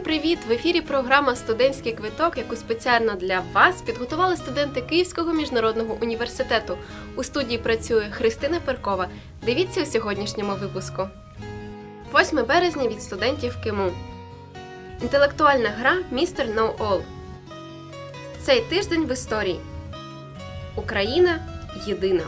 привіт! В ефірі програма Студентський квиток, яку спеціально для вас підготували студенти Київського міжнародного університету. У студії працює Христина Перкова. Дивіться у сьогоднішньому випуску. 8 березня від студентів КИМУ. Інтелектуальна гра Містер Know All. Цей тиждень в історії. Україна єдина.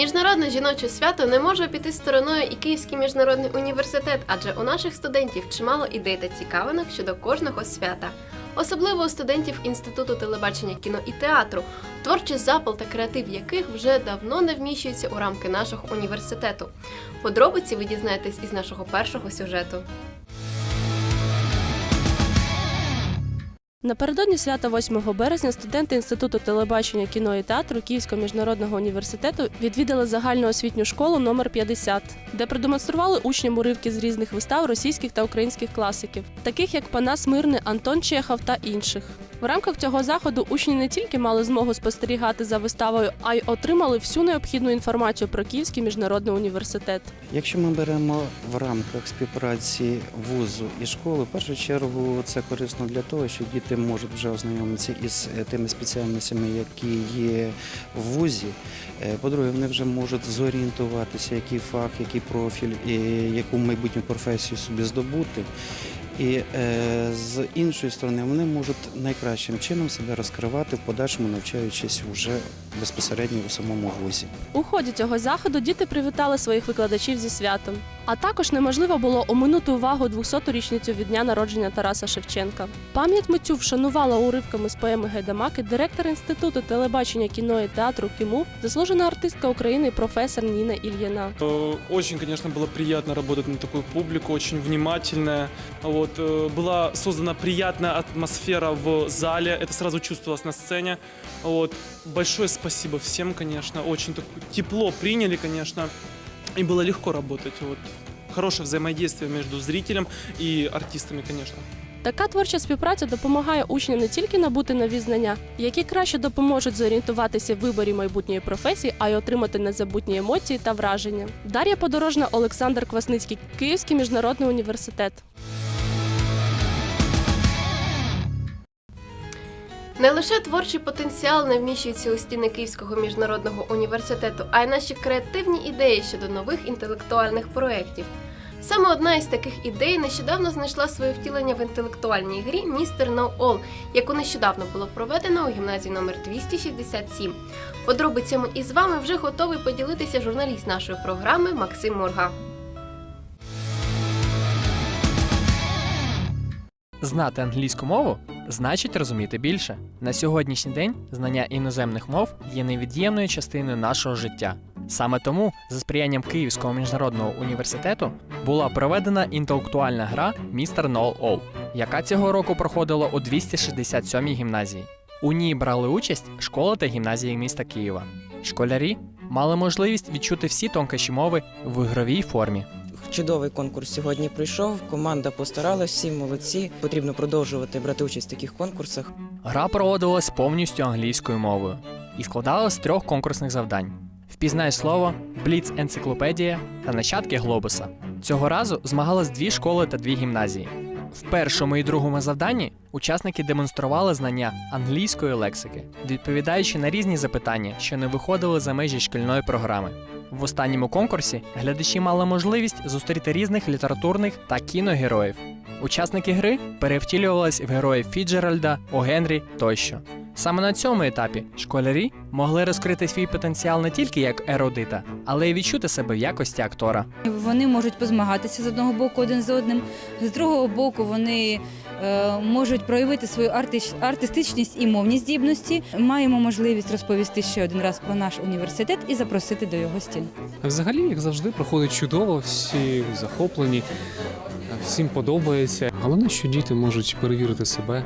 Міжнародне жіноче свято не може обійти стороною і Київський міжнародний університет, адже у наших студентів чимало ідей та цікавинок щодо кожного свята. Особливо у студентів Інституту телебачення, кіно і театру, творчий запал та креатив яких вже давно не вміщуються у рамки нашого університету. Подробиці ви дізнаєтесь із нашого першого сюжету. Напередодні свята 8 березня студенти Інституту телебачення, кіно і театру Київського міжнародного університету відвідали загальну освітню школу номер 50, де продемонстрували учням уривки з різних вистав російських та українських класиків, таких як Панас Мирний, Антон Чехов та інших. В рамках цього заходу учні не тільки мали змогу спостерігати за виставою, а й отримали всю необхідну інформацію про Київський міжнародний університет. Якщо ми беремо в рамках співпраці вузу і школи, в першу чергу це корисно для того, що діти можуть вже ознайомитися із е, тими спеціальностями, які є в вузі. Е, По-друге, вони вже можуть зорієнтуватися, який фах, який профіль, і яку майбутню професію собі здобути. І е, з іншої сторони вони можуть найкращим чином себе розкривати в подальшому, навчаючись вже безпосередньо у самому вузі. У ході цього заходу діти привітали своїх викладачів зі святом. А також неможливо було оминути увагу 200-ту річницю від дня народження Тараса Шевченка. Пам'ять митцю вшанувала уривками з поеми Гайдамаки директор інституту телебачення, кіно і театру КІМУ, заслужена артистка України професор Ніна Ільїна. Очень, конечно, было приятно работать на такую публику, очень внимательная. Вот, э, была создана приятная атмосфера в зале, это сразу чувствовалось на сцене. Вот, большое спасибо всем, конечно, очень так тепло приняли, конечно, и было легко работать. Вот, хорошее взаимодействие между зрителем и артистами, конечно. Така творча співпраця допомагає учням не тільки набути нові знання, які краще допоможуть зорієнтуватися в виборі майбутньої професії, а й отримати незабутні емоції та враження. Дар'я Подорожна, Олександр Квасницький, Київський міжнародний університет. Не лише творчий потенціал не вміщується у стіни Київського міжнародного університету, а й наші креативні ідеї щодо нових інтелектуальних проєктів. Саме одна із таких ідей нещодавно знайшла своє втілення в інтелектуальній грі Містер No All, яку нещодавно було проведено у гімназії номер 267. Подробицями із вами вже готовий поділитися журналіст нашої програми Максим Морга. Знати англійську мову значить розуміти більше. На сьогоднішній день знання іноземних мов є невід'ємною частиною нашого життя. Саме тому, за сприянням Київського міжнародного університету, була проведена інтелектуальна гра Містер Know All, яка цього року проходила у 267-й гімназії. У ній брали участь школи та гімназії міста Києва. Школярі мали можливість відчути всі тонкощі мови в ігровій формі. Чудовий конкурс сьогодні пройшов. Команда постаралась, всі молодці. Потрібно продовжувати брати участь в таких конкурсах. Гра проводилась повністю англійською мовою і складалась з трьох конкурсних завдань: впізнай слово, бліц енциклопедія та нащадки глобуса. Цього разу змагались дві школи та дві гімназії. В першому і другому завданні учасники демонстрували знання англійської лексики, відповідаючи на різні запитання, що не виходили за межі шкільної програми. В останньому конкурсі глядачі мали можливість зустріти різних літературних та кіногероїв. Учасники гри перевтілювались в героїв Фіджеральда, Огенрі Генрі тощо. Саме на цьому етапі школярі могли розкрити свій потенціал не тільки як ерудита, але й відчути себе в якості актора. Вони можуть позмагатися з одного боку один з одним, з другого боку вони е, можуть проявити свою артистичність і мовні здібності. Маємо можливість розповісти ще один раз про наш університет і запросити до його стін. Взагалі, як завжди, проходить чудово, всі захоплені, всім подобається. Головне, що діти можуть перевірити себе,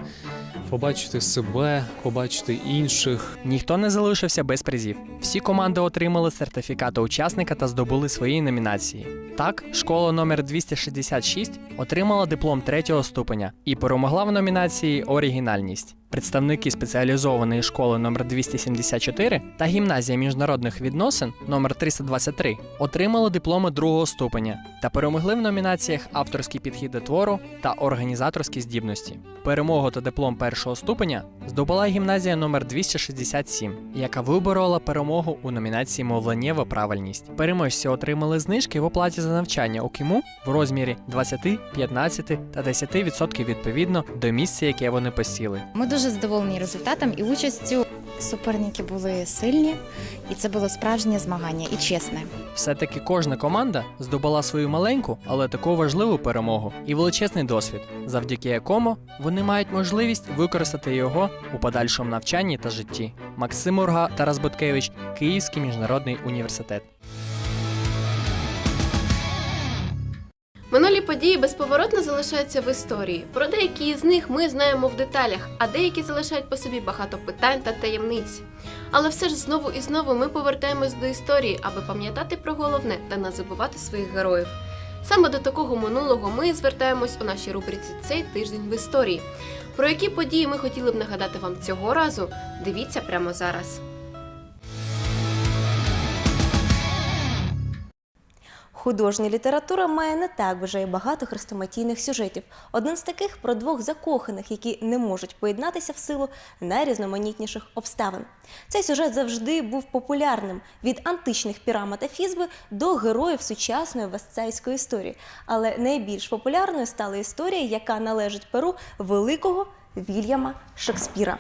побачити себе, побачити інших. Ніхто не залишився без призів. Всі команди отримали сертифікати учасника та здобули свої номінації. Так, школа номер 266 отримала диплом третього ступеня і перемогла в номінації Оригінальність. представники спеціалізованої школи номер 274 та гімназія міжнародних відносин номер 323 отримали дипломи другого ступеня та перемогли в номінаціях авторський підхід до твору та організаторські здібності. Перемогу та диплом першого ступеня здобула гімназія номер 267, яка виборола перемогу у номінації Мовленнєва правильність. Переможці отримали знижки в оплаті за навчання у КІМУ в розмірі 20, 15 та 10% відповідно до місця, яке вони посіли. Ми дуже задоволені результатом і участю. Суперники були сильні, і це було справжнє змагання і чесне. Все-таки кожна команда здобула свою маленьку, але таку важливу перемогу і величезний досвід, завдяки якому вони мають можливість використати його у подальшому навчанні та житті. Максим Урга, Тарас Боткевич, Київський міжнародний університет. Минулі події безповоротно залишаються в історії. Про деякі з них ми знаємо в деталях, а деякі залишають по собі багато питань та таємниць. Але все ж знову і знову ми повертаємось до історії, аби пам'ятати про головне та не забувати своїх героїв. Саме до такого минулого ми звертаємось у нашій рубриці Цей тиждень в історії. Про які події ми хотіли б нагадати вам цього разу, дивіться прямо зараз. Художня література має не так вже й багато хрестоматійних сюжетів. Один з таких про двох закоханих, які не можуть поєднатися в силу найрізноманітніших обставин. Цей сюжет завжди був популярним від античних пірама фізби до героїв сучасної вестсайської історії. Але найбільш популярною стала історія, яка належить перу великого Вільяма Шекспіра.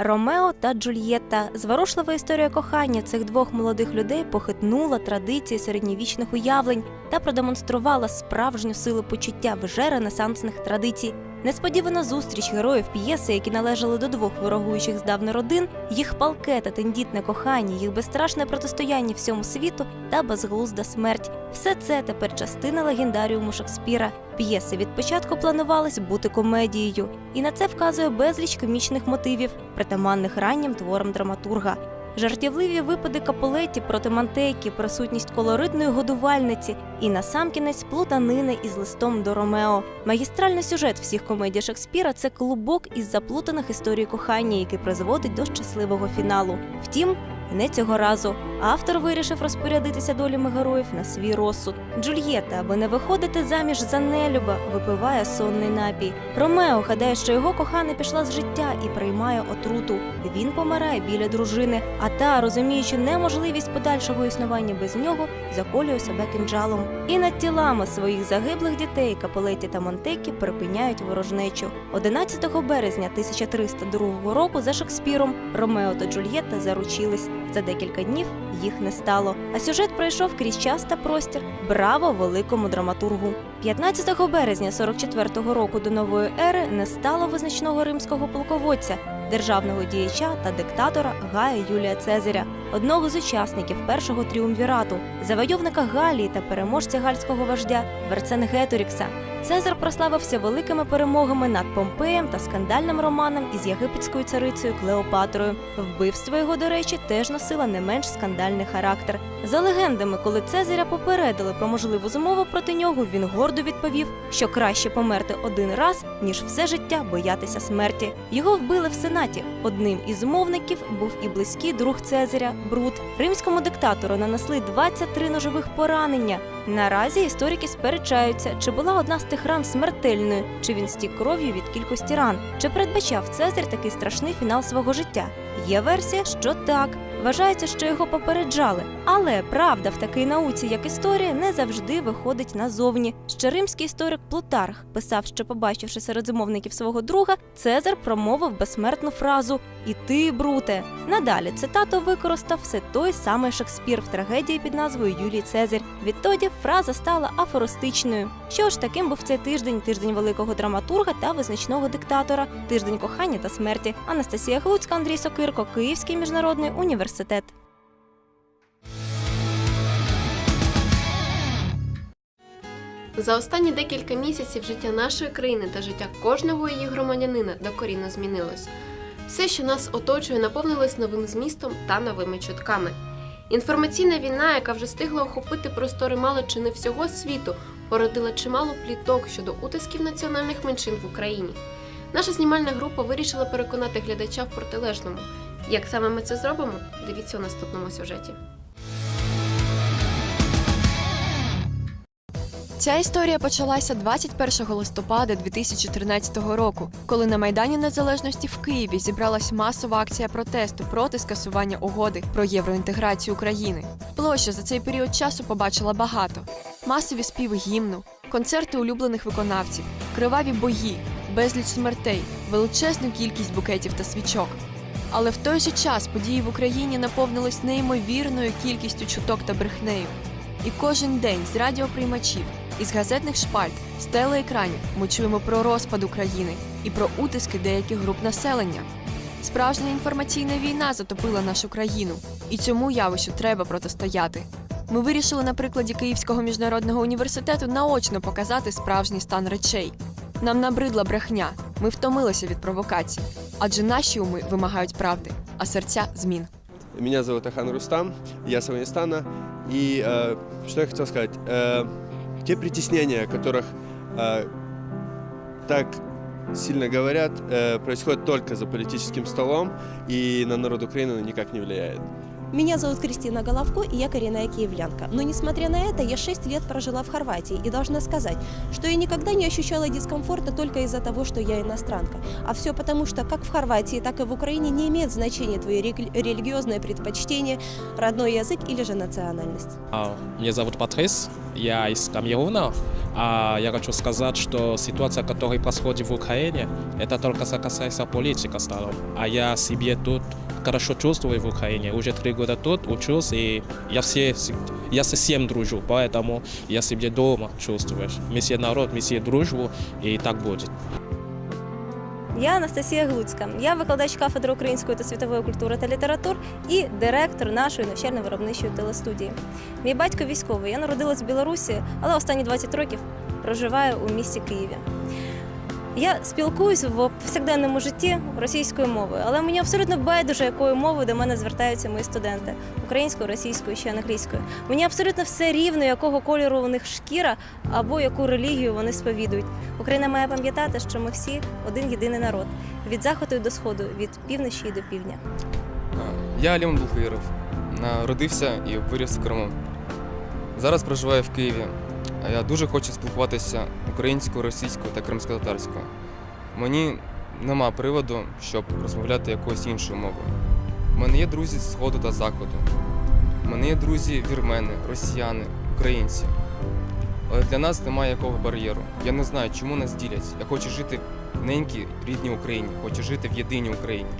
Ромео та Джульєтта. Зворушлива історія кохання цих двох молодих людей похитнула традиції середньовічних уявлень та продемонструвала справжню силу почуття вже ренесансних традицій. Несподівана зустріч героїв п'єси, які належали до двох ворогуючих здавна родин, їх палке та тендітне кохання, їх безстрашне протистояння всьому світу та безглузда смерть. Все це тепер частина легендаріуму Шекспіра. П'єси від початку планувалось бути комедією, і на це вказує безліч комічних мотивів, притаманних раннім творам драматурга. Жартівливі випади капулеті проти мантейки, присутність колоритної годувальниці і насамкінець плутанини із листом до Ромео. Магістральний сюжет всіх комедій Шекспіра це клубок із заплутаних історій кохання, який призводить до щасливого фіналу. Втім, не цього разу. Автор вирішив розпорядитися долями героїв на свій розсуд. Джульєта, аби не виходити заміж за нелюба, випиває сонний напій. Ромео гадає, що його кохана пішла з життя і приймає отруту. Він помирає біля дружини, а та, розуміючи неможливість подальшого існування без нього, заколює себе кинджалом. І над тілами своїх загиблих дітей Капелеті та Монтекі припиняють ворожнечу. 11 березня 1302 року за Шекспіром Ромео та Джульєтта заручились. За декілька днів їх не стало. А сюжет пройшов крізь час та простір. Браво великому драматургу! 15 березня 44-го року до нової ери не стало визначного римського полководця, державного діяча та диктатора Гая Юлія Цезаря, одного з учасників першого тріумвірату, завойовника Галії та переможця гальського вождя Верценгеторікса. Цезар прославився великими перемогами над Помпеєм та скандальним романом із єгипетською царицею Клеопатрою. Вбивство його, до речі, теж носило не менш скандальний характер. За легендами, коли Цезаря попередили про можливу змову проти нього, він гордо відповів, що краще померти один раз, ніж все життя боятися смерті. Його вбили в сенаті. Одним із змовників був і близький друг Цезаря Брут. Римському диктатору нанесли 23 ножових поранення. Наразі історики сперечаються, чи була одна з тих ран смертельною, чи він стік кров'ю від кількості ран, чи передбачав Цезарь такий страшний фінал свого життя. Є версія, що так. Вважається, що його попереджали. Але правда в такій науці, як історія, не завжди виходить назовні. Ще римський історик Плутарх писав, що, побачивши серед замовників свого друга, Цезар промовив безсмертну фразу І ти, Бруте. Надалі цитату використав все той самий Шекспір в трагедії під назвою Юлій Цезарь. Відтоді фраза стала афористичною. Що ж таким був цей тиждень? Тиждень великого драматурга та визначного диктатора, тиждень кохання та смерті. Анастасія Глуцька, Андрій Сокирко, Київський міжнародний університет. За останні декілька місяців життя нашої країни та життя кожного її громадянина докорінно змінилось. Все, що нас оточує, наповнилось новим змістом та новими чутками. Інформаційна війна, яка вже встигла охопити простори мало чи не всього світу, породила чимало пліток щодо утисків національних меншин в Україні. Наша знімальна група вирішила переконати глядача в протилежному. Як саме ми це зробимо, дивіться у наступному сюжеті. Ця історія почалася 21 листопада 2013 року, коли на Майдані Незалежності в Києві зібралась масова акція протесту проти скасування угоди про євроінтеграцію України. Площа за цей період часу побачила багато: масові співи гімну, концерти улюблених виконавців, криваві бої, безліч смертей, величезну кількість букетів та свічок. Але в той же час події в Україні наповнились неймовірною кількістю чуток та брехнею. І кожен день з радіоприймачів, із газетних шпальт, з телеекранів ми чуємо про розпад України і про утиски деяких груп населення. Справжня інформаційна війна затопила нашу країну, і цьому явищу треба протистояти. Ми вирішили на прикладі Київського міжнародного університету наочно показати справжній стан речей. Нам набридла брехня, ми втомилися від провокацій, адже наші уми вимагають правди, а серця змін. Меня зовут Ахан Рустам, я с Афганистана. И э, что я хотел сказать? Э, те притеснения, о которых э, так сильно говорят, э, происходят только за политическим столом, и на народ Украины никак не влияет. Меня зовут Кристина Головко, и я коренная киевлянка. Но несмотря на это, я 6 лет прожила в Хорватии и должна сказать, что я никогда не ощущала дискомфорта только из-за того, что я иностранка. А все потому, что как в Хорватии, так и в Украине не имеет значения твои рели- религиозное предпочтение, родной язык или же национальность. А, Меня зовут Патрис, я из Камеруна. А я хочу сказать, что ситуация, которая происходит в Украине, это только касается политики стала. А я себе тут хорошо чувствую в Украине. Уже три года тут учусь, и я, все, я со всем дружу, поэтому я себе дома чувствую. Мы все народ, мы все дружбу, и так будет. Я Анастасія Глуцька. Я викладач кафедри української та світової культури та літератур і директор нашої навчально-виробничої телестудії. Мій батько військовий. Я народилась в Білорусі, але останні 20 років проживаю у місті Києві. Я спілкуюсь в повсякденному житті російською мовою, але мені абсолютно байдуже, якою мовою до мене звертаються мої студенти українською, російською чи англійською. Мені абсолютно все рівно, якого кольору у них шкіра або яку релігію вони сповідують. Україна має пам'ятати, що ми всі один єдиний народ від заходу до сходу, від півночі до півдня. Я Леон Булхаїров. Народився і виріс в Криму. Зараз проживаю в Києві. А я дуже хочу спілкуватися українською, російською та кримськотатарською. Мені нема приводу, щоб розмовляти якоюсь іншою мовою. У мене є друзі з сходу та заходу. У мене є друзі вірмени, росіяни, українці. Але для нас немає якого бар'єру. Я не знаю, чому нас ділять. Я хочу жити в ненькій рідній Україні, хочу жити в єдиній Україні.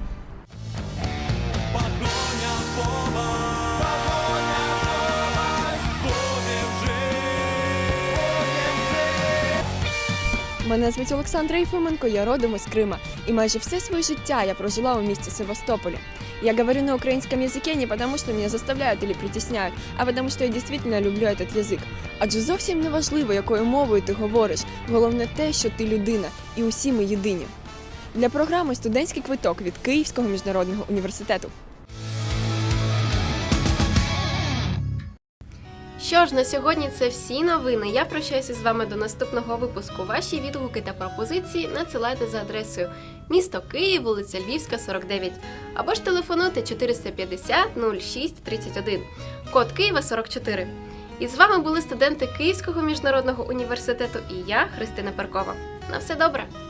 Мене звуть Олександра Єфименко, я родом із Крима. И майже все свое життя я прожила у місті Севастополе. Я говорю на украинском языке не потому, что меня заставляют или притесняют, а потому, що я дійсно люблю этот язик. Адже зовсім не важливо, якою мовою ти говориш. Головне те, що ти людина, і усі ми єдині. Для програми Студентський квиток від Київського міжнародного університету. Що ж, на сьогодні це всі новини. Я прощаюся з вами до наступного випуску. Ваші відгуки та пропозиції надсилайте за адресою місто Київ, вулиця Львівська, 49, або ж телефонуйте 450 06 31, код Києва 44. І з вами були студенти Київського міжнародного університету і я, Христина Перкова. На все добре!